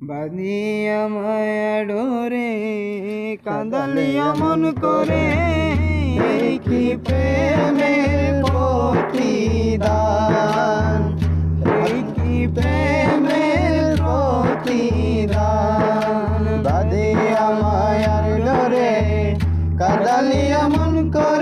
বাঁধিয়া মায়া ডোরে কাঁদালিয়া মন করে কি প্রেমের প্রতিদান? কি প্রেমের প্রতিদান? বাঁধিয়া মায়ার ডোরে কাঁদালিয়া মন করে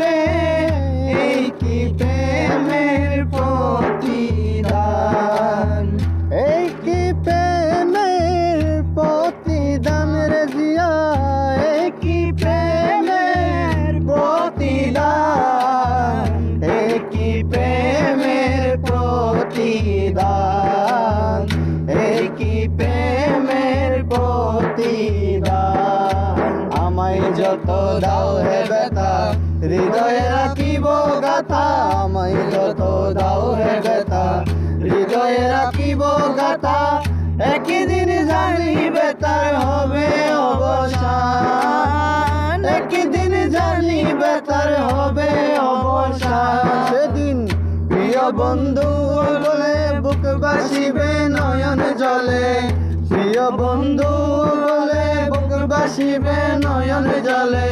প্রতিদান। আমায় যত দাও হে বেতা, হৃদয়ে রাখিব গাথা। আমায় যত দাও হে বেতা, হৃদয়ে রাখিব গাথা। একই দিন জানিবে তার হবে অবসান। একই দিন জানিবে তার হবে অবসান। সেদিন প্রিয় বন্ধু বলে বুক বাসিবে নয়ন জলে। প্রিয় বন্ধু বলে বুক বাসিবে নয়ন জলে।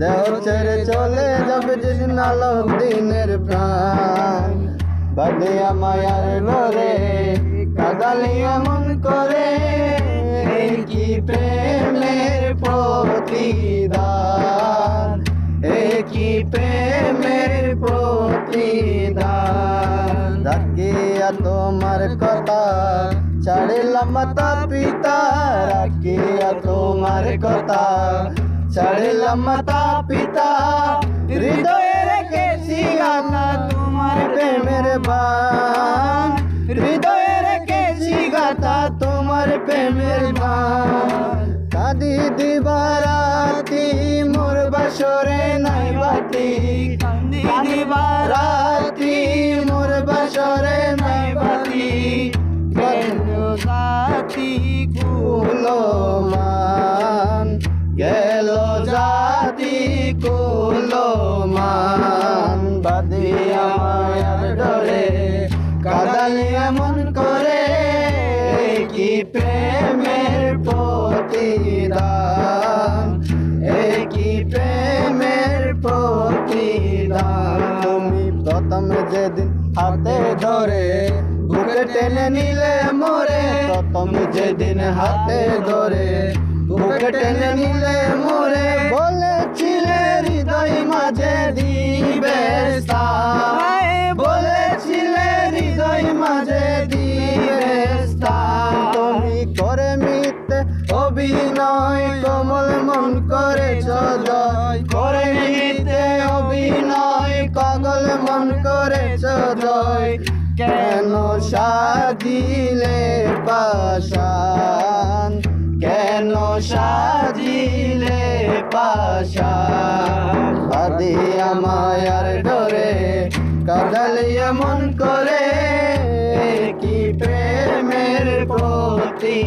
দেহ ছেড়ে চলে যাবে যেদিন আলোক দিনের প্রাণ। বাদিয়া মায়ার ঘরে, কাদালিয়া মন করে কি প্রেমের প্রতিদান? কি প্রেমের প্রতিদান? রাখিয়া তোমার ছাড়িলাম মাতা পিতা রাখিয়া তোমার কথা ছাড়িলাম মাতা পিতা হৃদয়ে রেখেছি গানা তোমার প্রেমের বান হৃদয়ে রেখেছি গাথা তোমার প্রেমের বান কাদি দিবারাতি মোর বাসরে নাই বাতি কান্দি দিবারাতি মোর বাসরে নাই বাতি কেন জাতি কুলো মান বাদিয়া মায়ার ডরে কাদালি এমন করে কি প্রেমের প্রতিদান? কি প্রেমের প্রতিদান? তুমি প্রথম যেদিন হাতে ধরে বুকে টেনে নিলে মোরে, প্রথম যেদিন হাতে ধরে বুকে টেনে নিলে মোরে বলেছিলে হৃদয় মাঝে দিবে বলেছিলে হৃদয় মাঝে দিবে তুমি করে মিথ্যে অভিনয় কমল মন করেছ জয় করে মিথ্যে অভিনয় পাগল মন করেছ জয় কেন সাজিলে কেন সাজিলে পাশা। আদি আমায়ার ডরে কাদালিয়া মন করে কি প্রেমের প্রতিদান।